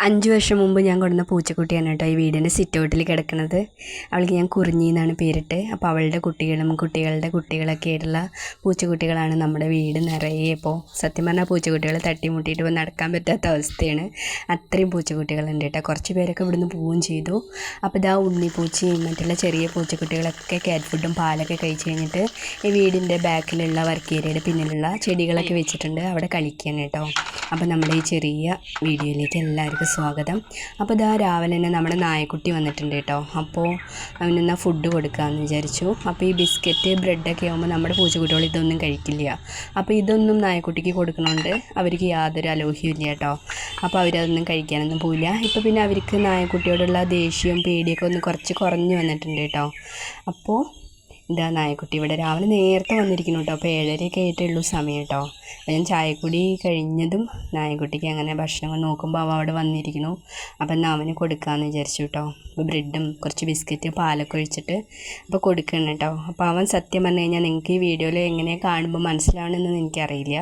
അഞ്ച് വർഷം മുമ്പ് ഞാൻ കൊണ്ടുവന്ന പൂച്ചക്കുട്ടിയാണ് കേട്ടോ ഈ വീടിന്റെ സിറ്റൗട്ടിൽ കിടക്കുന്നത്. അവൾക്ക് ഞാൻ കുറിഞ്ഞി എന്നാണ് പേരിട്ട്. അപ്പോൾ അവളുടെ കുട്ടികളും കുട്ടികളുടെ കുട്ടികളൊക്കെ ആയിട്ടുള്ള പൂച്ചക്കുട്ടികളാണ് നമ്മുടെ വീട് നിറയെ. ഇപ്പോൾ സത്യം പറഞ്ഞാൽ പൂച്ചക്കുട്ടികളെ തട്ടിമുട്ടിയിട്ട് ഇപ്പോൾ നടക്കാൻ പറ്റാത്ത അവസ്ഥയാണ്. അത്രയും പൂച്ചക്കുട്ടികളുണ്ട് കേട്ടോ. കുറച്ച് പേരൊക്കെ ഇവിടുന്ന് പോവുകയും ചെയ്തു. അപ്പോൾ ഇതാ ഉണ്ണിപ്പൂച്ചയും മറ്റുള്ള ചെറിയ പൂച്ചക്കുട്ടികളൊക്കെ കാറ്റ് ഫുഡും പാലൊക്കെ കഴിച്ച് കഴിഞ്ഞിട്ട് ഈ വീടിന്റെ ബാക്കിലുള്ള വർക്ക് ഏരിയയുടെ പിന്നിലുള്ള ചെടികളൊക്കെ വെച്ചിട്ടുണ്ട്. അവിടെ കളിക്കുകയാണ് കേട്ടോ. അപ്പോൾ നമ്മുടെ ഈ ചെറിയ വീഡിയോയിലേക്ക് എല്ലാവർക്കും സ്വാഗതം. അപ്പോൾ ഇതാ രാവിലെ തന്നെ നമ്മുടെ നായക്കുട്ടി വന്നിട്ടുണ്ട് കേട്ടോ. അപ്പോൾ അവനെന്നാ ഫുഡ് കൊടുക്കാമെന്ന് വിചാരിച്ചു. അപ്പോൾ ഈ ബിസ്ക്കറ്റ് ബ്രെഡൊക്കെ ആകുമ്പോൾ നമ്മുടെ പൂച്ചക്കുട്ടികൾ ഇതൊന്നും കഴിക്കില്ല. അപ്പോൾ ഇതൊന്നും നായക്കുട്ടിക്ക് കൊടുക്കണോണ്ട് അവർക്ക് യാതൊരു അലോഹ്യവും ഇല്ല കേട്ടോ. അപ്പോൾ അവരതൊന്നും കഴിക്കാനൊന്നും പോയില്ല ഇപ്പോൾ പിന്നെ അവർക്ക് നായക്കുട്ടിയോടുള്ള ദേഷ്യവും പേടിയൊക്കെ ഒന്ന് കുറച്ച് കുറഞ്ഞു വന്നിട്ടുണ്ട് കേട്ടോ. അപ്പോൾ ഇതാ നായക്കുട്ടി ഇവിടെ രാവിലെ നേരത്തെ വന്നിരിക്കുന്നു കേട്ടോ. അപ്പോൾ ഏഴരയൊക്കെ ആയിട്ടേ ഉള്ളൂ സമയം കേട്ടോ. ഞാൻ ചായക്കുടി കഴിഞ്ഞതും നായക്കുട്ടിക്ക് അങ്ങനെ ഭക്ഷണം നോക്കുമ്പോൾ അവ അവിടെ വന്നിരിക്കുന്നു. അപ്പം എന്നാൽ അവന് കൊടുക്കാമെന്ന് വിചാരിച്ചു കേട്ടോ. ബ്രെഡും കുറച്ച് ബിസ്ക്കറ്റ് പാലൊക്കെ ഒഴിച്ചിട്ട് അപ്പോൾ കൊടുക്കണം കേട്ടോ അപ്പോൾ അവൻ സത്യം പറഞ്ഞു കഴിഞ്ഞാൽ നിങ്ങൾക്ക് ഈ വീഡിയോയിൽ എങ്ങനെ കാണുമ്പോൾ മനസ്സിലാവണമെന്ന് എനിക്കറിയില്ല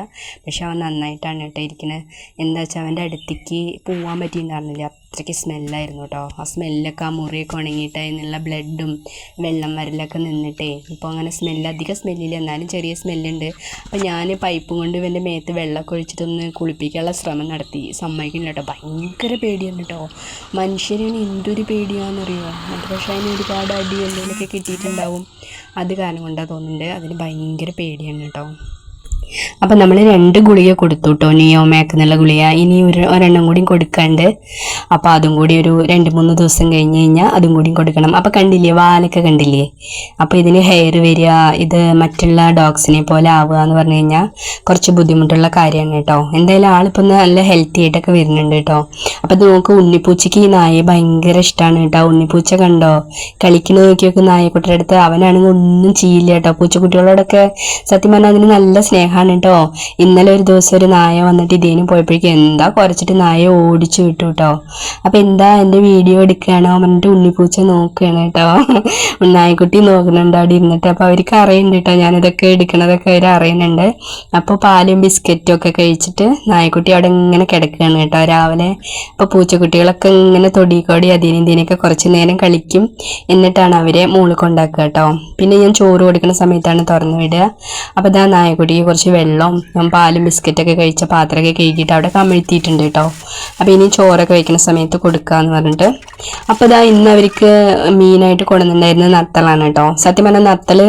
പക്ഷേ അവൻ നന്നായിട്ടാണ് കേട്ടോ ഇരിക്കുന്നത് എന്താ വെച്ചാൽ അവന്റെ അടുത്തേക്ക് പോകാൻ പറ്റിയിട്ടുണ്ടായിരുന്നില്ല അത്രയ്ക്ക് സ്മെല്ലായിരുന്നു കേട്ടോ ആ സ്മെല്ലൊക്കെ ആ മുറിയൊക്കെ ഉണങ്ങിയിട്ട് അതിനുള്ള ബ്ലഡും വെള്ളം വരലൊക്കെ നിന്നിട്ടേ ഇപ്പോൾ അങ്ങനെ സ്മെല്ല് അധികം സ്മെല്ലില്ല. എന്നാലും ചെറിയ സ്മെല്ലുണ്ട്. അപ്പോൾ ഞാൻ പൈപ്പും കൊണ്ട് ഇവന്റെ മേത്ത് വെള്ളമൊക്കെ ഒഴിച്ചിട്ടൊന്ന് കുളിപ്പിക്കാനുള്ള ശ്രമം നടത്തി. സമ്മതിക്കില്ല കേട്ടോ ഭയങ്കര പേടിയാണ് കേട്ടോ മനുഷ്യരാണ് എന്തൊരു പേടിയാണെന്നറിയോ അത് പക്ഷേ അതിന് ഒരുപാട് അടി എന്തെങ്കിലുമൊക്കെ കിട്ടിയിട്ടുണ്ടാവും. അത് കാരണം കൊണ്ടാണ് തോന്നുന്നുണ്ട്. അതിന് ഭയങ്കര പേടിയാണ് കേട്ടോ. അപ്പം നമ്മൾ രണ്ട് ഗുളിക കൊടുത്തു കേട്ടോ നിയോമാക്ക് എന്നുള്ള ഗുളിക. ഇനി ഒരു ഒരെണ്ണം കൂടി കൊടുക്കാണ്ട്. അപ്പോൾ അതും കൂടി ഒരു രണ്ട് മൂന്ന് ദിവസം കഴിഞ്ഞ് കഴിഞ്ഞാൽ അതും കൂടി കൊടുക്കണം. അപ്പോൾ കണ്ടില്ലേ വാലൊക്കെ കണ്ടില്ലേ? അപ്പോൾ ഇതിന് ഹെയർ വരിക ഇത് മറ്റുള്ള ഡോഗ്സിനെ പോലെ ആവുക എന്ന് പറഞ്ഞു കഴിഞ്ഞാൽ കുറച്ച് ബുദ്ധിമുട്ടുള്ള കാര്യമാണ് കേട്ടോ. എന്തായാലും ആളിപ്പോൾ നല്ല ഹെൽത്തി ആയിട്ടൊക്കെ വരുന്നുണ്ട് കേട്ടോ. അപ്പോൾ ഇത് നോക്ക് ഉണ്ണിപ്പൂച്ചയ്ക്ക് ഈ നായെ ഭയങ്കര ഇഷ്ടമാണ് കേട്ടോ. ഉണ്ണിപ്പൂച്ച കണ്ടോ? കളിക്കണ നോക്കിയൊക്കെ നോക്ക് നായക്കുട്ടിയുടെ അടുത്ത് അവനാണെങ്കിൽ ഒന്നും ചെയ്യില്ല കേട്ടോ. പൂച്ചക്കുട്ടികളോടൊക്കെ സത്യം പറഞ്ഞാൽ അതിന് നല്ല സ്നേഹമാണ് കേട്ടോ ഇന്നലെ ഒരു ദിവസം ഒരു നായ വന്നിട്ട് ഇതിന് പോയപ്പോഴേക്കും എന്താ കുറച്ചിട്ട് നായ ഓടിച്ചു വിട്ടു കേട്ടോ അപ്പം എന്താ എന്റെ വീഡിയോ എടുക്കുകയാണോ? പറഞ്ഞിട്ട് ഉണ്ണിപ്പൂച്ച നോക്കുകയാണ് കേട്ടോ. നായക്കുട്ടി നോക്കുന്നുണ്ട് അവിടെ ഇരുന്നിട്ട്. അപ്പോൾ അവർക്ക് അറിയുന്നുണ്ട് കേട്ടോ. ഞാനിതൊക്കെ എടുക്കണതൊക്കെ അവർ അറിയുന്നുണ്ട്. അപ്പോൾ പാലും ബിസ്ക്കറ്റും ഒക്കെ കഴിച്ചിട്ട് നായക്കുട്ടി അവിടെ ഇങ്ങനെ കിടക്കുകയാണ് കേട്ടോ. രാവിലെ അപ്പോൾ പൂച്ചക്കുട്ടികളൊക്കെ ഇങ്ങനെ തൊടിക്കോടി അതിനും ഇതിനൊക്കെ കുറച്ച് നേരം കളിക്കും. എന്നിട്ടാണ് അവരെ മുകളിൽ കൊണ്ടാക്കുക കേട്ടോ. പിന്നെ ഞാൻ ചോറ് കൊടുക്കുന്ന സമയത്താണ് തുറന്നു വിടുക. അപ്പോൾ ഇതാ നായക്കുട്ടിക്ക് കുറച്ച് വെള്ളവും ഞാൻ പാലും ബിസ്ക്കറ്റൊക്കെ കഴിച്ച പാത്രമൊക്കെ കഴുകിയിട്ട് അവിടെ കമിഴ്ത്തിയിട്ടുണ്ട് കേട്ടോ അപ്പോൾ ഇനി ചോറൊക്കെ വയ്ക്കുന്ന സമയത്ത് കൊടുക്കാന്ന് പറഞ്ഞിട്ട്. അപ്പോൾ ഇതാ ഇന്ന് അവർക്ക് മീനായിട്ട് കൊണ്ടുവന്നിട്ടുണ്ടായിരുന്നത് നത്തളാണ് കേട്ടോ സത്യം പറഞ്ഞാൽ നത്തൽ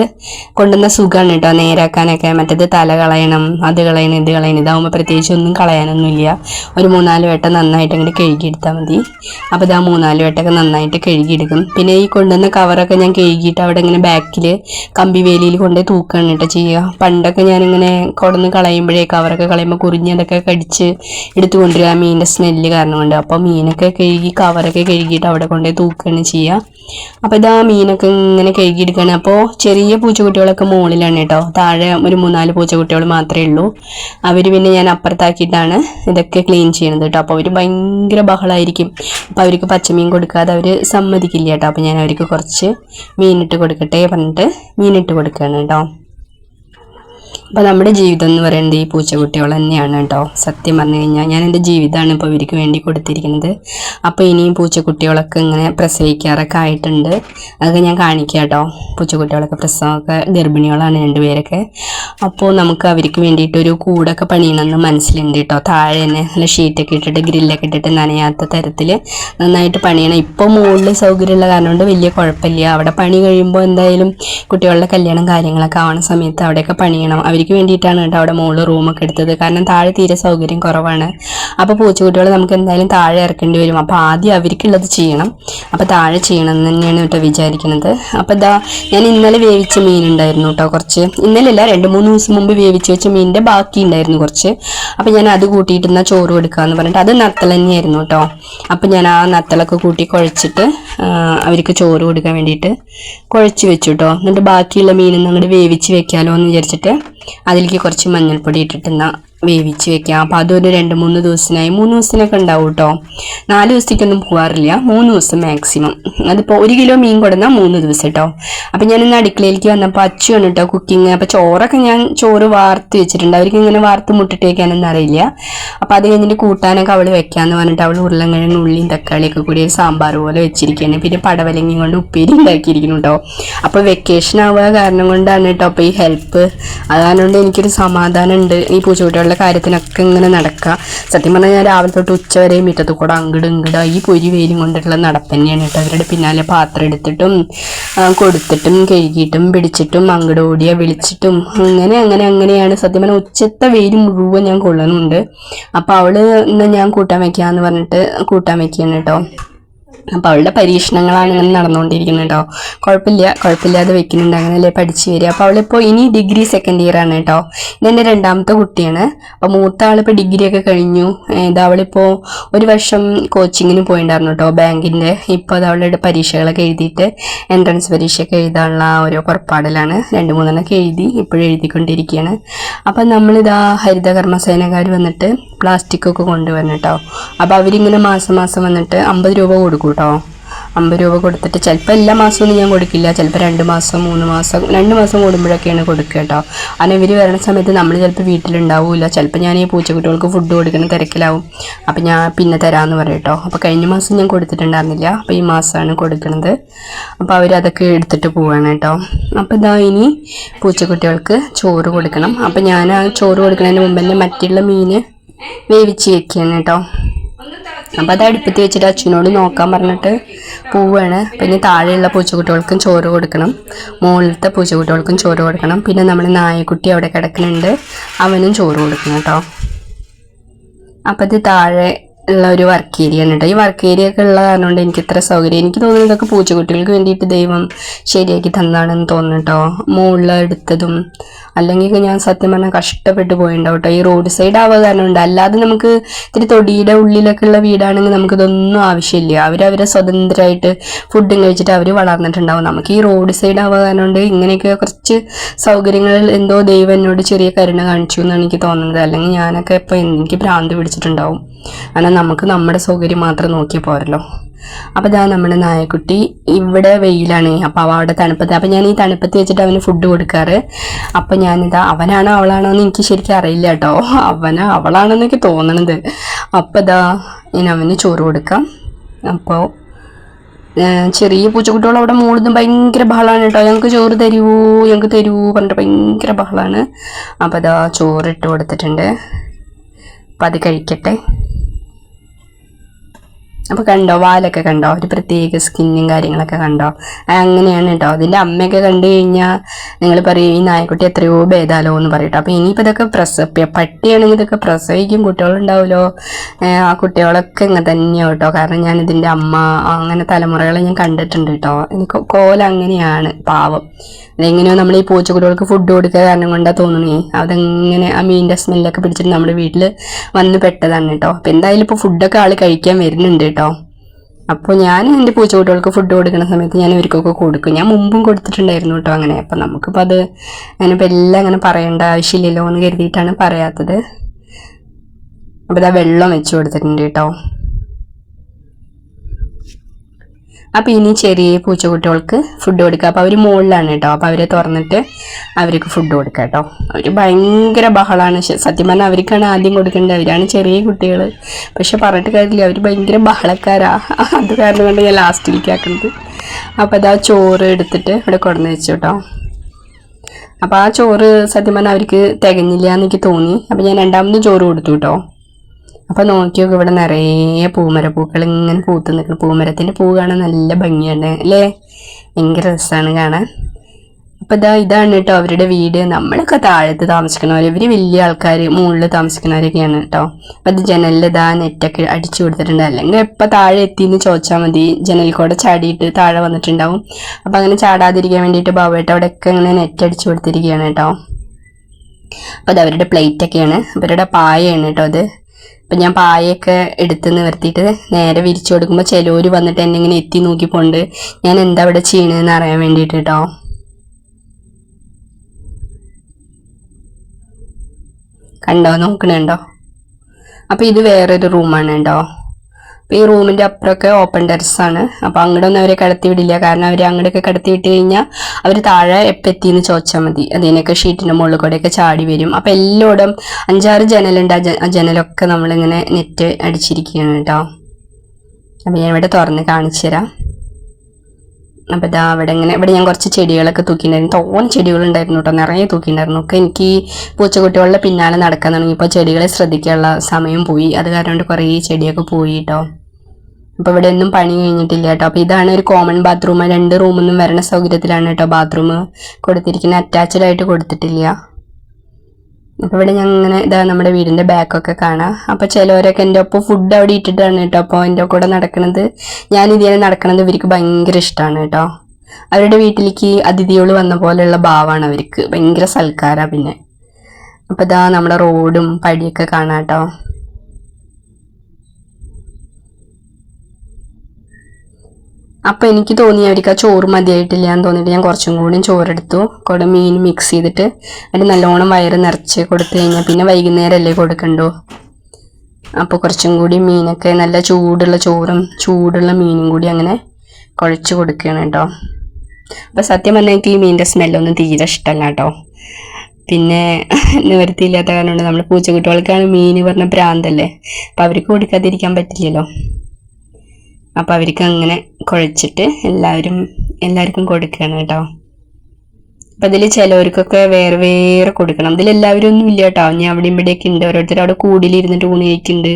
കൊണ്ടുവന്ന സുഖമാണ് കേട്ടോ നേരാക്കാനൊക്കെ മറ്റേത് തല കളയണം അത് കളയണം ഇത് കളയണം. ഇതാവുമ്പോൾ പ്രത്യേകിച്ച് ഒന്നും കളയാനൊന്നുമില്ല. ഒരു മൂന്നാൽ വട്ടം നന്നായിട്ട് അങ്ങോട്ട് കഴുകിയെടുത്താൽ മതി. അപ്പോൾ ഇതാ മൂന്നാൽ വട്ടമൊക്കെ നന്നായിട്ട് കഴുകിയെടുക്കും. പിന്നെ ഈ കൊണ്ടുവന്ന കവറൊക്കെ ഞാൻ കഴുകിയിട്ട് അവിടെ ഇങ്ങനെ ബാക്കിൽ കമ്പി വേലിയിൽ കൊണ്ടുപോയി തൂക്കുകയാണ് കേട്ടോ ചെയ്യുക പണ്ടൊക്കെ ഞാനിങ്ങനെ കൊടന്ന് കളയുമ്പോഴേക്കും അവരൊക്കെ കളയുമ്പോൾ കുറിഞ്ഞതൊക്കെ കടിച്ച് എടുത്തു കൊണ്ടുവരിക. മീനിന്റെ സ്മെല്ല് കാരണം കൊണ്ട് അപ്പോൾ മീനൊക്കെ കഴുകി കവറൊക്കെ കഴുകിയിട്ട് അവിടെ കൊണ്ടുപോയി തൂക്കുകയാണ് ചെയ്യുക അപ്പോൾ ഇതാ മീനൊക്കെ ഇങ്ങനെ കഴുകിയെടുക്കുകയാണ് അപ്പോൾ ചെറിയ പൂച്ചക്കുട്ടികളൊക്കെ മുകളിലാണ് കേട്ടോ. താഴെ ഒരു മൂന്നാൽ പൂച്ചക്കുട്ടികൾ മാത്രമേ ഉള്ളൂ. അവർ പിന്നെ ഞാൻ അപ്പുറത്താക്കിയിട്ടാണ് ഇതൊക്കെ ക്ലീൻ ചെയ്യുന്നത് കേട്ടോ. അപ്പോൾ അവർ ഭയങ്കര ബഹളമായിരിക്കും അപ്പോൾ അവർക്ക് പച്ചമീൻ കൊടുക്കാതെ അവർ സമ്മതിക്കില്ല കേട്ടോ. അപ്പോൾ ഞാൻ അവർക്ക് കുറച്ച് മീനിട്ട് കൊടുക്കട്ടെ പറഞ്ഞിട്ട് മീനിട്ട് കൊടുക്കുകയാണ് കേട്ടോ. അപ്പോൾ നമ്മുടെ ജീവിതം എന്ന് പറയുന്നത് ഈ പൂച്ചക്കുട്ടികൾ തന്നെയാണ് കേട്ടോ. സത്യം പറഞ്ഞു കഴിഞ്ഞാൽ ഞാൻ എന്റെ ജീവിതമാണ് ഇപ്പോൾ ഇവർക്ക് വേണ്ടി കൊടുത്തിരിക്കുന്നത്. അപ്പോൾ ഇനിയും പൂച്ചക്കുട്ടികളൊക്കെ ഇങ്ങനെ പ്രസവിക്കാറൊക്കെ ആയിട്ടുണ്ട്. അതൊക്കെ ഞാൻ കാണിക്കാം കേട്ടോ. പൂച്ചക്കുട്ടികളൊക്കെ പ്രസവമൊക്കെ ഗർഭിണികളാണ് രണ്ടുപേരൊക്കെ അപ്പോൾ നമുക്ക് അവർക്ക് വേണ്ടിയിട്ട് ഒരു കൂടൊക്കെ പണിയണമെന്ന് മനസ്സിലുണ്ട് കേട്ടോ. താഴെ തന്നെ നല്ല ഷീറ്റൊക്കെ ഇട്ടിട്ട് ഗ്രില്ലൊക്കെ ഇട്ടിട്ട് നനയാത്ത തരത്തിൽ നന്നായിട്ട് പണിയണം. ഇപ്പോൾ മുകളിൽ സൗകര്യമുള്ള കാരണം കൊണ്ട് വലിയ കുഴപ്പമില്ല. അവിടെ പണി കഴിയുമ്പോൾ എന്തായാലും കുട്ടികളുടെ കല്യാണം കാര്യങ്ങളൊക്കെ ആവണ സമയത്ത് അവിടെയൊക്കെ പണിയണം. അവർക്ക് വേണ്ടിയിട്ടാണ് കേട്ടോ അവിടെ മുകളിൽ റൂമൊക്കെ എടുത്തത്. കാരണം താഴെ തീരെ സൗകര്യം കുറവാണ്. അപ്പോൾ പൂച്ചക്കുട്ടികൾ നമുക്ക് എന്തായാലും താഴെ ഇറക്കേണ്ടി വരും. അപ്പോൾ ആദ്യം അവർക്കുള്ളത് ചെയ്യണം. അപ്പോൾ താഴെ ചെയ്യണം എന്ന് തന്നെയാണ് കേട്ടോ വിചാരിക്കുന്നത്. അപ്പോൾ ഇതാ ഞാൻ ഇന്നലെ വേവിച്ച മീൻ ഉണ്ടായിരുന്നു കേട്ടോ കുറച്ച്. ഇന്നലെ അല്ല രണ്ട് മൂന്ന് ദിവസം മുമ്പ് വേവിച്ച് വെച്ച മീനിന്റെ ബാക്കി ഉണ്ടായിരുന്നു കുറച്ച്. അപ്പോൾ ഞാൻ അത് കൂട്ടിയിട്ട് എന്നാൽ ചോറ് കൊടുക്കാമെന്ന് പറഞ്ഞിട്ട് അത് നത്തൽ തന്നെയായിരുന്നു കേട്ടോ. അപ്പോൾ ഞാൻ ആ നത്തലൊക്കെ കൂട്ടി കുഴച്ചിട്ട് അവർക്ക് ചോറ് കൊടുക്കാൻ വേണ്ടിയിട്ട് കുഴച്ച് വെച്ചു കേട്ടോ. എന്നിട്ട് ബാക്കിയുള്ള മീനൊന്നും അങ്ങോട്ട് വേവിച്ച് വെക്കാമല്ലോ എന്ന് വിചാരിച്ചിട്ട് അതിലേക്ക് കുറച്ച് മഞ്ഞൾപ്പൊടി ഇട്ടിട്ട് വേവിച്ച് വെക്കാം. അപ്പോൾ അതൊരു രണ്ട് മൂന്ന് ദിവസത്തിനായി. മൂന്ന് ദിവസത്തിനൊക്കെ ഉണ്ടാവും കേട്ടോ നാല് ദിവസത്തേക്കൊന്നും പോകാറില്ല മൂന്ന് ദിവസം മാക്സിമം അതിപ്പോൾ ഒരു കിലോ മീൻ കൊടുന്നാൽ മൂന്ന് ദിവസം കേട്ടോ അപ്പം ഞാനിന്ന് അടുക്കളയിലേക്ക് വന്നപ്പോൾ അച്ചുവാണ് കേട്ടോ കുക്കിങ്. അപ്പോൾ ചോറൊക്കെ ഞാൻ ചോറ് വാർത്ത് വെച്ചിട്ടുണ്ട്. അവർക്ക് ഇങ്ങനെ വാർത്ത് മുട്ടിട്ട് വെക്കാനൊന്നും അറിയില്ല. അപ്പോൾ അത് കഴിഞ്ഞിട്ട് കൂട്ടാനൊക്കെ അവൾ വെക്കാമെന്ന് പറഞ്ഞിട്ട് അവൾ ഉരുളങ്കിഴങ്ങ് ഉള്ളിയും തക്കാളിയൊക്കെ കൂടി ഒരു സാമ്പാർ പോലെ വെച്ചിരിക്കുകയാണ്. പിന്നെ പടവലങ്ങി കൊണ്ട് ഉപ്പേരി ഉണ്ടാക്കിയിരിക്കുന്നു കേട്ടോ അപ്പോൾ വെക്കേഷൻ ആവുക കാരണം കൊണ്ടാണ് കേട്ടോ അപ്പോൾ ഈ ഹെൽപ്പ് അതുകൊണ്ട് എനിക്കൊരു സമാധാനം ഉണ്ട് ഈ പൂച്ചക്കുട്ടികളുടെ കാര്യത്തിനൊക്കെ ഇങ്ങനെ നടക്കുക സത്യം പറഞ്ഞാൽ ഞാൻ രാവിലെ തൊട്ട് ഉച്ച വരെ മുറ്റത്ത് കൂടെ അങ്ങട് ഇങ്ങട് ഈ പൊരി വെയിലും കൊണ്ടിട്ടുള്ള നടപ്പ് തന്നെയാണ് കേട്ടോ. അവരുടെ പിന്നാലെ പാത്രം എടുത്തിട്ടും കൊടുത്തിട്ടും കഴുകിയിട്ടും പിടിച്ചിട്ടും അങ്ങട് ഓടിയ വിളിച്ചിട്ടും അങ്ങനെ അങ്ങനെ അങ്ങനെയാണ് സത്യം പറഞ്ഞാൽ ഉച്ചത്തെ വെയിൽ മുഴുവൻ ഞാൻ കൊള്ളുന്നുണ്ട്. അപ്പോൾ അവൾ ഇന്ന് ഞാൻ കൂട്ടാൻ വെക്കാന്ന് പറഞ്ഞിട്ട് കൂട്ടാൻ വെക്കുകയാണ് കേട്ടോ. അപ്പോൾ അവളുടെ പരീക്ഷണങ്ങളാണ് ഇങ്ങനെ നടന്നുകൊണ്ടിരിക്കുന്നത് കേട്ടോ കുഴപ്പമില്ല കുഴപ്പമില്ലാതെ വെക്കുന്നുണ്ട്. അങ്ങനെയല്ലേ പഠിച്ചു വരിക. അപ്പോൾ അവളിപ്പോൾ ഇനി ഡിഗ്രി സെക്കൻഡ് ഇയർ ആണ് കേട്ടോ. ഇതെന്റെ രണ്ടാമത്തെ കുട്ടിയാണ്. അപ്പോൾ മൂത്ത ആളിപ്പോൾ ഡിഗ്രി ഒക്കെ കഴിഞ്ഞു. ഇത് അവളിപ്പോൾ ഒരു വർഷം കോച്ചിങ്ങിന് പോയിണ്ടായിരുന്നു കേട്ടോ ബാങ്കിന്റെ ഇപ്പോൾ അത് അവളുടെ പരീക്ഷകളൊക്കെ എഴുതിയിട്ട് എൻട്രൻസ് പരീക്ഷയൊക്കെ എഴുതാനുള്ള ഓരോ പുറപ്പാടിലാണ്. രണ്ട് മൂന്നെണ്ണൊക്കെ എഴുതി ഇപ്പോഴും എഴുതിക്കൊണ്ടിരിക്കുകയാണ്. അപ്പം നമ്മളിതാ ഹരിതകർമ്മ കർമ്മസേനക്കാർ വന്നിട്ട് പ്ലാസ്റ്റിക്കൊക്കെ കൊണ്ടുവരണം കേട്ടോ. അപ്പോൾ അവരിങ്ങനെ മാസം മാസം വന്നിട്ട് അമ്പത് രൂപ കൊടുക്കും കേട്ടോ. അമ്പത് രൂപ കൊടുത്തിട്ട് ചിലപ്പോൾ എല്ലാ മാസമൊന്നും ഞാൻ കൊടുക്കില്ല. ചിലപ്പോൾ രണ്ട് മാസം മൂന്ന് മാസം രണ്ട് മാസം കൂടുമ്പോഴൊക്കെയാണ് കൊടുക്കുക കേട്ടോ. അങ്ങനെ ഇവർ വരുന്ന സമയത്ത് നമ്മൾ ചിലപ്പോൾ വീട്ടിലുണ്ടാവില്ല ചിലപ്പോൾ ഞാൻ ഈ പൂച്ചക്കുട്ടികൾക്ക് ഫുഡ് കൊടുക്കുന്ന തിരക്കിലാവും. അപ്പോൾ ഞാൻ പിന്നെ തരാമെന്ന് പറയും കേട്ടോ. അപ്പോൾ കഴിഞ്ഞ മാസം ഞാൻ കൊടുത്തിട്ടുണ്ടായിരുന്നില്ല. അപ്പോൾ ഈ മാസമാണ് കൊടുക്കുന്നത് അപ്പോൾ അവർ അതൊക്കെ എടുത്തിട്ട് പോവാണ് കേട്ടോ. അപ്പോൾ ഇതാ ഇനി പൂച്ചക്കുട്ടികൾക്ക് ചോറ് കൊടുക്കണം. അപ്പോൾ ഞാൻ ആ ചോറ് കൊടുക്കുന്നതിന് മുമ്പ് തന്നെ മറ്റുള്ള മീൻ വേവിച്ച് വെക്കുകയാണ് കേട്ടോ. അപ്പോൾ അത് അടുപ്പത്ത് വെച്ചിട്ട് അച്ഛനോട് നോക്കാൻ പറഞ്ഞിട്ട് പോവുകയാണ് പിന്നെ താഴെയുള്ള പൂച്ചക്കുട്ടികൾക്കും ചോറ് കൊടുക്കണം. മുകളിലത്തെ പൂച്ചക്കുട്ടികൾക്കും ചോറ് കൊടുക്കണം. പിന്നെ നമ്മൾ നായക്കുട്ടി അവിടെ കിടക്കുന്നുണ്ട്. അവനും ചോറ് കൊടുക്കണം കേട്ടോ. അപ്പം ഇത് താഴെ ഉള്ള ഒരു വർക്ക് ഏരിയ ആണ് കേട്ടോ ഈ വർക്ക് ഏരിയ ഒക്കെ ഉള്ള കാരണം കൊണ്ട് എനിക്ക് ഇത്ര സൗകര്യം. എനിക്ക് തോന്നുന്നു ഇതൊക്കെ പൂച്ചക്കുട്ടികൾക്ക് വേണ്ടിയിട്ട് ദൈവം ശരിയാക്കി തന്നതാണെന്ന് തോന്നുന്നു കേട്ടോ മുകളിൽ എടുത്തതും അല്ലെങ്കിൽ ഞാൻ സത്യം പറഞ്ഞാൽ കഷ്ടപ്പെട്ട് പോയിണ്ടാവും കേട്ടോ ഈ റോഡ് സൈഡ് ആവുക കാരണം ഉണ്ട് അല്ലാതെ നമുക്ക് ഇത്തിരി തൊടിയുടെ ഉള്ളിലൊക്കെ ഉള്ള വീടാണെങ്കിൽ നമുക്കിതൊന്നും ആവശ്യമില്ല. അവരവരെ സ്വതന്ത്രമായിട്ട് ഫുഡും കഴിച്ചിട്ട് അവർ വളർന്നിട്ടുണ്ടാവും. നമുക്ക് ഈ റോഡ് സൈഡ് ആവുക കാരണം കൊണ്ട് ഇങ്ങനെയൊക്കെ കുറച്ച് സൗകര്യങ്ങൾ എന്തോ ദൈവം എന്നോട് ചെറിയ കരുണ കാണിച്ചു എന്നാണ് എനിക്ക് തോന്നുന്നത്. അല്ലെങ്കിൽ ഞാനൊക്കെ ഇപ്പോൾ എനിക്ക് ഭ്രാന്ത് പിടിച്ചിട്ടുണ്ടാവും. കാരണം നമുക്ക് നമ്മുടെ സൗകര്യം മാത്രം നോക്കി പോരല്ലോ. അപ്പോൾ ഇതാ നമ്മുടെ നായക്കുട്ടി ഇവിടെ വെയിലാണ്. അപ്പോൾ അവ അവിടെ തണുപ്പത്ത് അപ്പോൾ ഞാൻ ഈ തണുപ്പത്ത് വെച്ചിട്ട് അവന് ഫുഡ് കൊടുക്കാറ്. അപ്പോൾ ഞാനിതാ അവനാണോ അവളാണോ എന്ന് എനിക്ക് ശരിക്കും അറിയില്ല കേട്ടോ. അവനാ അവളാണെന്നൊക്കെ തോന്നണത്. അപ്പോൾ ഇതാ ഞാൻ അവന് ചോറ് കൊടുക്കാം. അപ്പോൾ ചെറിയ പൂച്ചക്കുട്ടികൾ അവിടെ മൂളുന്നു ഭയങ്കര ബഹളമാണ് കേട്ടോ. ഞങ്ങൾക്ക് ചോറ് തരൂ ഞങ്ങൾക്ക് തരൂ പറഞ്ഞിട്ട് ഭയങ്കര ബഹളമാണ് അപ്പോൾ അതാ ചോറ് ഇട്ട് കൊടുത്തിട്ടുണ്ട്. അപ്പം അത് കഴിക്കട്ടെ. അപ്പോൾ കണ്ടോ വാലൊക്കെ കണ്ടോ? ഒരു പ്രത്യേക സ്കിന്നും കാര്യങ്ങളൊക്കെ കണ്ടോ? അങ്ങനെയാണ് കേട്ടോ അതിന്റെ അമ്മയൊക്കെ കണ്ടു കഴിഞ്ഞാൽ നിങ്ങൾ പറയും ഈ നായക്കുട്ടി എത്രയോ ഭേദാലോ എന്ന് പറയട്ടോ അപ്പോൾ ഇനിയിപ്പോൾ ഇതൊക്കെ പ്രസവ പട്ടിയാണെങ്കിൽ ഇതൊക്കെ പ്രസവിക്കും കുട്ടികളുണ്ടാവുമല്ലോ. ആ കുട്ടികളൊക്കെ ഇങ്ങനെ തന്നെയാണ് കേട്ടോ കാരണം ഞാൻ ഇതിന്റെ അമ്മ അങ്ങനെ തലമുറകളെ ഞാൻ കണ്ടിട്ടുണ്ട് കേട്ടോ എനിക്ക് കോല അങ്ങനെയാണ് പാവം. അതെങ്ങനെയോ നമ്മൾ ഈ പൂച്ചക്കുട്ടികൾക്ക് ഫുഡ് കൊടുക്കുക കാരണം കൊണ്ടാണ് തോന്നുന്നേ അതെങ്ങനെ ആ മീനിന്റെ സ്മെല്ലൊക്കെ പിടിച്ചിട്ട് നമ്മുടെ വീട്ടിൽ വന്ന് പെട്ടതാണ് കേട്ടോ അപ്പോൾ എന്തായാലും ഇപ്പോൾ ഫുഡൊക്കെ ആൾ കഴിക്കാൻ വരുന്നുണ്ട് കേട്ടോ. അപ്പോൾ ഞാൻ എന്റെ പൂച്ചക്കുട്ടികൾക്ക് ഫുഡ് കൊടുക്കുന്ന സമയത്ത് ഞാൻ ഇവർക്കൊക്കെ കൊടുക്കും. ഞാൻ മുമ്പും കൊടുത്തിട്ടുണ്ടായിരുന്നു കേട്ടോ അങ്ങനെ. അപ്പം നമുക്കിപ്പോൾ അത് ഇപ്പം എല്ലാം അങ്ങനെ പറയേണ്ട ആവശ്യമില്ലല്ലോ എന്ന് കരുതിയിട്ടാണ് പറയാത്തത്. അപ്പോൾ ഇതാ വെള്ളം വെച്ച് കൊടുത്തിട്ടുണ്ട് കേട്ടോ. അപ്പോൾ ഇനി ചെറിയ പൂച്ചക്കുട്ടികൾക്ക് ഫുഡ് കൊടുക്കുക അപ്പോൾ അവർ മുകളിലാണ് കേട്ടോ. അപ്പോൾ അവരെ തുറന്നിട്ട് അവർക്ക് ഫുഡ് കൊടുക്കുക കേട്ടോ. അവർ ഭയങ്കര ബഹളമാണ് സത്യം പറഞ്ഞാൽ അവർക്കാണ് ആദ്യം കൊടുക്കേണ്ടത്. അവരാണ് ചെറിയ കുട്ടികൾ പക്ഷെ പറഞ്ഞിട്ട് കാര്യമില്ല. അവർ ഭയങ്കര ബഹളക്കാരാ. അത് കാരണം കൊണ്ട് ഞാൻ ലാസ്റ്റിലേക്ക് ആക്കുന്നത് അപ്പോൾ അതാ ചോറ് എടുത്തിട്ട് ഇവിടെ കൊടുന്ന് വെച്ചു കേട്ടോ. അപ്പോൾ ആ ചോറ് സത്യം പറഞ്ഞാൽ അവർക്ക് തികഞ്ഞില്ല എന്ന് എനിക്ക് തോന്നി. അപ്പോൾ ഞാൻ രണ്ടാമതും ചോറ് കൊടുത്തു കേട്ടോ. അപ്പോൾ നോക്കി നോക്ക് ഇവിടെ നിറയെ പൂമര പൂക്കൾ ഇങ്ങനെ പൂത്ത് നിൽക്കുന്നു. പൂമരത്തിന്റെ പൂ കാണാൻ നല്ല ഭംഗിയാണ് അല്ലേ? ഭയങ്കര രസമാണ് കാണാൻ. അപ്പോൾ ഇതാ ഇതാണ് കേട്ടോ അവരുടെ വീട്. നമ്മളൊക്കെ താഴത്ത് താമസിക്കണവർ ഇവർ വലിയ ആൾക്കാർ മുകളിൽ താമസിക്കുന്നവരൊക്കെയാണ് കേട്ടോ അപ്പം ഇത് ജനലിൽ ഇതാ നെറ്റൊക്കെ അടിച്ചു കൊടുത്തിട്ടുണ്ട്. അല്ലെങ്കിൽ എപ്പോൾ താഴെ എത്തിയെന്ന് ചോദിച്ചാൽ മതി. ജനലിൽ കൂടെ ചാടിയിട്ട് താഴെ വന്നിട്ടുണ്ടാവും. അപ്പം അങ്ങനെ ചാടാതിരിക്കാൻ വേണ്ടിയിട്ട് ബാബുവേട്ട അവിടെയൊക്കെ ഇങ്ങനെ നെറ്റ് അടിച്ചു കൊടുത്തിരിക്കുകയാണ് കേട്ടോ അപ്പോൾ അത് അവരുടെ പ്ലേറ്റൊക്കെയാണ്. അവരുടെ പായയാണ് കേട്ടോ അത് അപ്പം ഞാൻ പായയൊക്കെ എടുത്ത് നിവർത്തിയിട്ട് നേരെ വിരിച്ചു കൊടുക്കുമ്പോൾ ചിലവർ വന്നിട്ട് എന്നെ ഇങ്ങനെ എത്തി നോക്കിപ്പോണ്ട് ഞാൻ എന്താ ഇവിടെ ചെയ്യണതെന്ന് അറിയാൻ വേണ്ടിയിട്ട് കേട്ടോ കണ്ടോ? നോക്കണുണ്ടോ? അപ്പോൾ ഇത് വേറൊരു റൂമാണ് കേട്ടോ അപ്പോൾ ഈ റൂമിന്റെ അപ്പുറമൊക്കെ ഓപ്പൺ ടെറസ് ആണ്. അപ്പോൾ അങ്ങോട്ടൊന്നും അവരെ കടത്തി വിടില്ല. കാരണം അവർ അങ്ങോട്ടൊക്കെ കടത്തി വിട്ട് കഴിഞ്ഞാൽ അവർ താഴെ എപ്പം എത്തിയെന്ന് ചോദിച്ചാൽ മതി. അതിനൊക്കെ ഷീറ്റിന്റെ മുകളിൽ കൂടെയൊക്കെ ചാടി വരും. അപ്പോൾ എല്ലോടും അഞ്ചാറ് ജനലുണ്ട്. ആ ജനലൊക്കെ നമ്മളിങ്ങനെ നെറ്റ് അടിച്ചിരിക്കുകയാണ് കേട്ടോ. അപ്പോൾ ഇവിടെ തുറന്ന് കാണിച്ചു തരാം അപ്പോൾ ഇതാ അവിടെ ഇങ്ങനെ ഇവിടെ ഞാൻ കുറച്ച് ചെടികളൊക്കെ തൂക്കിയിട്ടുണ്ടായിരുന്നു. തോൻ ചെടികളുണ്ടായിരുന്നു കേട്ടോ നിറയെ തൂക്കിയിട്ടുണ്ടായിരുന്നു. ഒക്കെ എനിക്ക് പൂച്ചക്കുട്ടികളുടെ പിന്നാലെ നടക്കാൻ തുടങ്ങി. ഇപ്പോൾ ചെടികളെ ശ്രദ്ധിക്കാനുള്ള സമയം പോയി. അത് കാരണം കുറേ ചെടിയൊക്കെ പോയി കേട്ടോ അപ്പോൾ ഇവിടെ ഒന്നും പണി കഴിഞ്ഞിട്ടില്ല കേട്ടോ അപ്പോൾ ഇതാണ് ഒരു കോമൺ ബാത്റൂം രണ്ട് റൂമൊന്നും വരണ സൗകര്യത്തിലാണ് കേട്ടോ ബാത്റൂം കൊടുത്തിരിക്കുന്നത് അറ്റാച്ച്ഡ് ആയിട്ട് കൊടുത്തിട്ടില്ല. അപ്പോൾ ഇവിടെ ഞാൻ ഇങ്ങനെ ഇതാ നമ്മുടെ വീടിന്റെ ബാക്കൊക്കെ കാണാം. അപ്പോൾ ചിലവരൊക്കെ എന്റെ ഒപ്പം ഫുഡ് അവിടെ ഇട്ടിട്ടാണ് കേട്ടോ. അപ്പോൾ എന്റെ കൂടെ നടക്കുന്നത് ഞാൻ ഇതിനെ നടക്കുന്നത് ഇവർക്ക് ഭയങ്കര ഇഷ്ടമാണ് കേട്ടോ. അവരുടെ വീട്ടിലേക്ക് അതിഥികൾ വന്ന പോലെയുള്ള ഭാവമാണ് അവർക്ക്. ഭയങ്കര സൽക്കാരാ പിന്നെ. അപ്പോൾ ഇതാ നമ്മുടെ റോഡും പടിയൊക്കെ കാണാം കേട്ടോ. അപ്പോൾ എനിക്ക് തോന്നി അവർക്ക് ആ ചോറ് മതിയായിട്ടില്ല എന്ന് തോന്നിയിട്ട് ഞാൻ കുറച്ചും കൂടി ചോറെടുത്തു. കൂടെ മീൻ മിക്സ് ചെയ്തിട്ട് അതിന് നല്ലോണം വയറ് നിറച്ച് കൊടുത്തു കഴിഞ്ഞാൽ പിന്നെ വൈകുന്നേരമല്ലേ കൊടുക്കണ്ടോ. അപ്പോൾ കുറച്ചും കൂടി മീനൊക്കെ നല്ല ചൂടുള്ള ചോറും ചൂടുള്ള മീനും കൂടി അങ്ങനെ കുഴച്ച് കൊടുക്കുകയാണ് കേട്ടോ. അപ്പോൾ സത്യം പറഞ്ഞാൽ എനിക്ക് ഈ മീനിന്റെ സ്മെല്ലൊന്നും തീരെ ഇഷ്ടമല്ല കേട്ടോ. പിന്നെ നിവൃത്തിയില്ലാത്ത കാരണം നമ്മൾ പൂച്ചക്കുട്ടികൾക്കാണ് മീൻ പറഞ്ഞ പ്രാന്തല്ലേ. അപ്പോൾ അവർക്ക് കൊടുക്കാതിരിക്കാൻ പറ്റില്ലല്ലോ. അപ്പോൾ അവർക്ക് അങ്ങനെ കുഴച്ചിട്ട് എല്ലാവരും എല്ലാവർക്കും കൊടുക്കണം കേട്ടോ. അപ്പം ഇതിൽ ചിലവർക്കൊക്കെ വേറെ വേറെ കൊടുക്കണം. ഇതിൽ എല്ലാവരും ഒന്നും ഇല്ല കേട്ടോ. ഞാൻ അവിടെ ഇവിടെയൊക്കെ ഉണ്ട്. ഓരോരുത്തർ അവിടെ കൂടിലിരുന്നിട്ട് ഊണ് കഴിക്കുന്നുണ്ട്.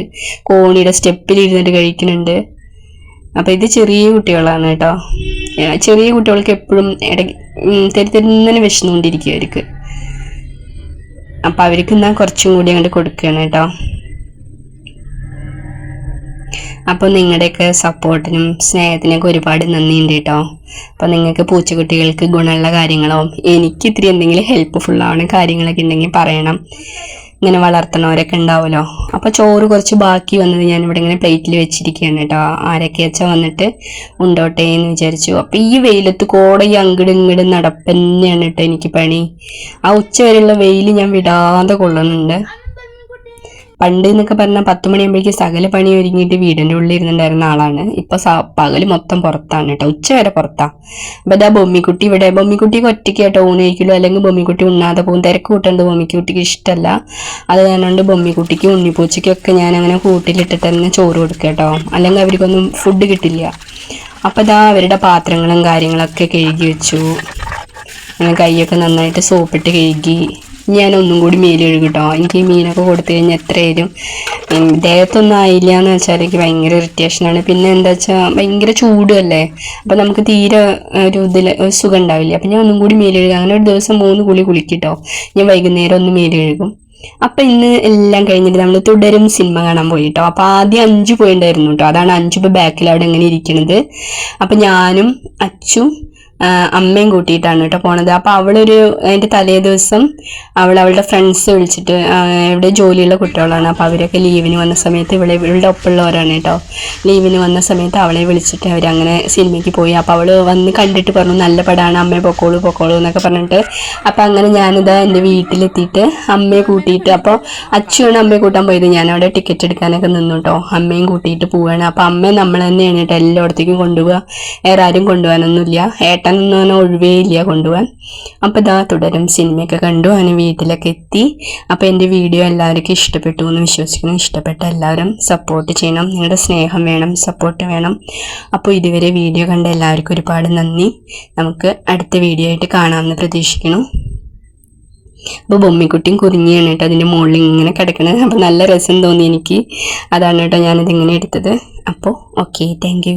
കോണിയുടെ സ്റ്റെപ്പിൽ ഇരുന്നിട്ട് കഴിക്കുന്നുണ്ട്. അപ്പം ഇത് ചെറിയ കുട്ടികളാണ് കേട്ടോ. ചെറിയ കുട്ടികൾക്ക് എപ്പോഴും ഇട തെരി തെരുന്നനെ വിശന്നുകൊണ്ടിരിക്കും അവർക്ക് അപ്പം അവർക്ക് എന്നാൽ കുറച്ചും കൂടി അങ്ങോട്ട് കൊടുക്കുകയാണ് കേട്ടോ. അപ്പോൾ നിങ്ങളുടെയൊക്കെ സപ്പോർട്ടിനും സ്നേഹത്തിനൊക്കെ ഒരുപാട് നന്ദിയുണ്ട് കേട്ടോ അപ്പോൾ നിങ്ങൾക്ക് പൂച്ചക്കുട്ടികൾക്ക് ഗുണമുള്ള കാര്യങ്ങളോ എനിക്ക് ഇത്തിരി എന്തെങ്കിലും ഹെൽപ്പ്ഫുൾ ആവുന്ന കാര്യങ്ങളൊക്കെ ഉണ്ടെങ്കിൽ പറയണം. ഇങ്ങനെ വളർത്തണവരൊക്കെ ഉണ്ടാവുമല്ലോ. അപ്പോൾ ചോറ് കുറച്ച് ബാക്കി വന്നത് ഞാൻ ഇവിടെ ഇങ്ങനെ പ്ലേറ്റിൽ വെച്ചിരിക്കുകയാണ് കേട്ടോ. ആരൊക്കെ വെച്ചാൽ വന്നിട്ട് ഉണ്ടോട്ടെ എന്ന് വിചാരിച്ചു. അപ്പോൾ ഈ വെയിലത്ത് കോട ഈ അങ്ങട് ഇങ്ങട് നടപ്പന്നെയാണ് കേട്ടോ എനിക്ക് പണി. ആ ഉച്ച വരെയുള്ള വെയിൽ ഞാൻ വിടാതെ കൊള്ളുന്നുണ്ട്. പണ്ട് എന്നൊക്കെ പറഞ്ഞാൽ പത്ത് മണിയാകുമ്പോഴേക്കും സകല പണി ഒരുങ്ങിയിട്ട് വീടിന്റെ ഉള്ളിൽ ഇരുന്നുണ്ടായിരുന്ന ആളാണ്. ഇപ്പൊ സ- പകൽ മൊത്തം പുറത്താണ് കേട്ടോ. ഉച്ച വരെ പുറത്താ. അപ്പൊ ഇതാ ബൊമ്മിക്കുട്ടി ഇവിടെ. ബൊമ്മിക്കുട്ടിക്ക് ഒറ്റയ്ക്ക് കേട്ടോ ഊണ് കഴിക്കുള്ളൂ. അല്ലെങ്കിൽ ബൊമ്മിക്കുട്ടി ഉണ്ണാതെ പോകും. തിരക്ക് കൂട്ടുണ്ട് ബൊമ്മിക്കുട്ടിക്ക് ഇഷ്ടമല്ല അത് കാരണം ബൊമ്മിക്കുട്ടിക്ക് ബൊമ്മിക്കുട്ടിക്കും ഉണ്ണിപ്പൂച്ചയ്ക്കും ഞാൻ അങ്ങനെ കൂട്ടിലിട്ടിട്ട് തന്നെ ചോറ് കൊടുക്കുക കേട്ടോ. അല്ലെങ്കിൽ അവർക്കൊന്നും ഫുഡ് കിട്ടില്ല. അപ്പൊ ഇതാ അവരുടെ പാത്രങ്ങളും കാര്യങ്ങളൊക്കെ കഴുകി വെച്ചു. അങ്ങനെ കൈയൊക്കെ നന്നായിട്ട് സോപ്പിട്ട് കഴുകി. ഞാൻ ഒന്നും കൂടി മേൽ കേട്ടോ എനിക്ക് ഈ മീനൊക്കെ കൊടുത്തു കഴിഞ്ഞാൽ എത്രയായാലും ദേഹത്തൊന്നും ആയില്ല എന്ന് വെച്ചാൽ എനിക്ക് ഭയങ്കര ഇറിറ്റേഷനാണ് പിന്നെ എന്താ വെച്ചാൽ ഭയങ്കര ചൂടുമല്ലേ അപ്പം നമുക്ക് തീരെ ഒരു ഇതിൽ സുഖം ഉണ്ടാവില്ല. അപ്പം ഞാൻ ഒന്നും കൂടി മേൽ അങ്ങനെ ഒരു ദിവസം മൂന്ന് കുളി കുളിക്കിട്ടോ? ഞാൻ വൈകുന്നേരം ഒന്ന് മേൽ കഴുകും അപ്പം ഇന്ന് എല്ലാം കഴിഞ്ഞിട്ട് നമ്മൾ തുടരും സിനിമ കാണാൻ പോയി കേട്ടോ അപ്പം ആദ്യം അഞ്ചു പോയിണ്ടായിരുന്നു കേട്ടോ അതാണ് അഞ്ചു ഇപ്പൊ ബാക്കിൽ അവിടെ എങ്ങനെ ഇരിക്കണത്. അപ്പം ഞാനും അച്ചും അമ്മയും കൂട്ടിയിട്ടാണ് കേട്ടോ പോണത്. അപ്പോൾ അവളൊരു അതിന്റെ തലേ ദിവസം അവൾ അവളുടെ ഫ്രണ്ട്സ് വിളിച്ചിട്ട് ഇവിടെ ജോലിയുള്ള കുട്ടികളാണ്. അപ്പോൾ അവരൊക്കെ ലീവിന് വന്ന സമയത്ത് ഇവളെ ഇവളുടെ ഒപ്പമുള്ളവരാണ് കേട്ടോ. ലീവിന് വന്ന സമയത്ത് അവളെ വിളിച്ചിട്ട് അവരങ്ങനെ സിനിമയ്ക്ക് പോയി. അപ്പോൾ അവൾ വന്ന് കണ്ടിട്ട് പറഞ്ഞു നല്ല പടമാണ് അമ്മയെ പൊക്കോളൂ പൊക്കോളൂ എന്നൊക്കെ പറഞ്ഞിട്ട്. അപ്പോൾ അങ്ങനെ ഞാനിതാ എന്റെ വീട്ടിലെത്തിയിട്ട് അമ്മയെ കൂട്ടിയിട്ട് അപ്പോൾ അച്ചുവാണ് അമ്മയെ കൂട്ടാൻ പോയത്. അവിടെ ടിക്കറ്റ് എടുക്കാനൊക്കെ നിന്നു കേട്ടോ. അമ്മയും കൂട്ടിയിട്ട് പോവുകയാണ് അപ്പോൾ അമ്മയെ നമ്മൾ തന്നെയാണ് കേട്ടോ എല്ലായിടത്തേക്കും കൊണ്ടുപോവുക. വേറെ ആരും കൊണ്ടുപോകാനൊന്നുമില്ല. ഏട്ടനൊന്നും അങ്ങനെ ഒഴിവേ ഇല്ല കൊണ്ടുപോകാൻ. അപ്പോൾ ഇതാ തുടരും. സിനിമയൊക്കെ കണ്ടു. അങ്ങനെ വീട്ടിലൊക്കെ എത്തി. അപ്പോൾ എന്റെ വീഡിയോ എല്ലാവർക്കും ഇഷ്ടപ്പെട്ടു എന്ന് വിശ്വസിക്കുന്നു. ഇഷ്ടപ്പെട്ട എല്ലാവരും സപ്പോർട്ട് ചെയ്യണം. നിങ്ങളുടെ സ്നേഹം വേണം സപ്പോർട്ട് വേണം. അപ്പോൾ ഇതുവരെ വീഡിയോ കണ്ട എല്ലാവർക്കും ഒരുപാട് നന്ദി. നമുക്ക് അടുത്ത വീഡിയോ ആയിട്ട് കാണാമെന്ന് പ്രതീക്ഷിക്കുന്നു. അപ്പോൾ ബൊമ്മിക്കുട്ടിയും കുറിഞ്ഞാണ് കേട്ടോ അതിന്റെ മുകളിൽ ഇങ്ങനെ കിടക്കണത്. അപ്പോൾ നല്ല രസം തോന്നി എനിക്ക്. അതാണ് കേട്ടോ ഞാനിതിങ്ങനെ എടുത്തത്. അപ്പോൾ ഓക്കെ താങ്ക് യു